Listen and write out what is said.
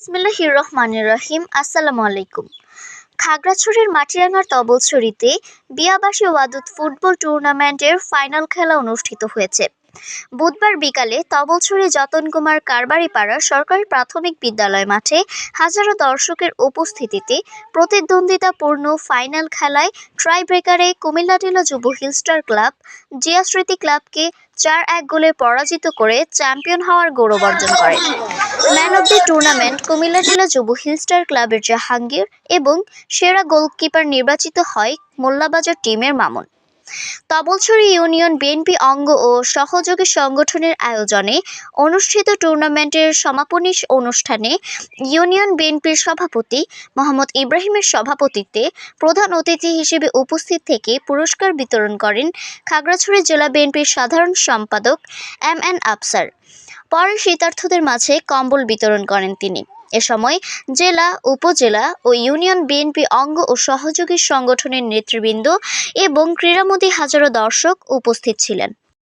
বিসমিল্লাহির রহমানির রহিম। আসসালামু আলাইকুম। খাগড়াছড়ির মাটিরাঙ্গার তবলছড়িতে বিয়াবাসী ওয়াদুদ ফুটবল টুর্নামেন্টের ফাইনাল খেলা অনুষ্ঠিত হয়েছে। বুধবার বিকালে তবলছড়ি যতন কুমার কারবারি পাড়া সরকারি প্রাথমিক বিদ্যালয় মাঠে হাজারো দর্শকের উপস্থিতিতে প্রতিদ্বন্দ্বিতাপূর্ণ ফাইনাল খেলায় ট্রাইব্রেকারে কুমিল্লা জেলা যুব হিলস্টার ক্লাব, জিয়া স্মৃতি ক্লাবকে চার এক গোলে পরাজিত করে চ্যাম্পিয়ন হওয়ার গৌরব অর্জন করে। Man of the tournament, Comilla জেলা যুব হিলস্টার ক্লাবের জাহাঙ্গীর এবং সেরা গোলকিপার নির্বাচিত হয় মোল্লাবাজার টিমের মামুন। তবলছড়ি ইউনিয়ন বিএনপি অঙ্গ ও সহযোগী সংগঠনের আয়োজনে অনুষ্ঠিত টুর্নামেন্টের সমাপনী অনুষ্ঠানে ইউনিয়ন বিএনপির সভাপতি মোহাম্মদ ইব্রাহিমের সভাপতিত্বে প্রধান অতিথি হিসেবে উপস্থিত থেকে পুরস্কার বিতরণ করেন খাগড়াছড়ি জেলা বিএনপির সাধারণ সম্পাদক এম এন আফসার। পরে শীতার্থদের মাঝে কম্বল বিতরণ করেন তিনি। এ সময় জেলা, উপজেলা ও ইউনিয়ন বিএনপি অঙ্গ ও সহযোগী সংগঠনের নেতৃবৃন্দ এবং ক্রীড়ামোদী হাজারো দর্শক উপস্থিত ছিলেন।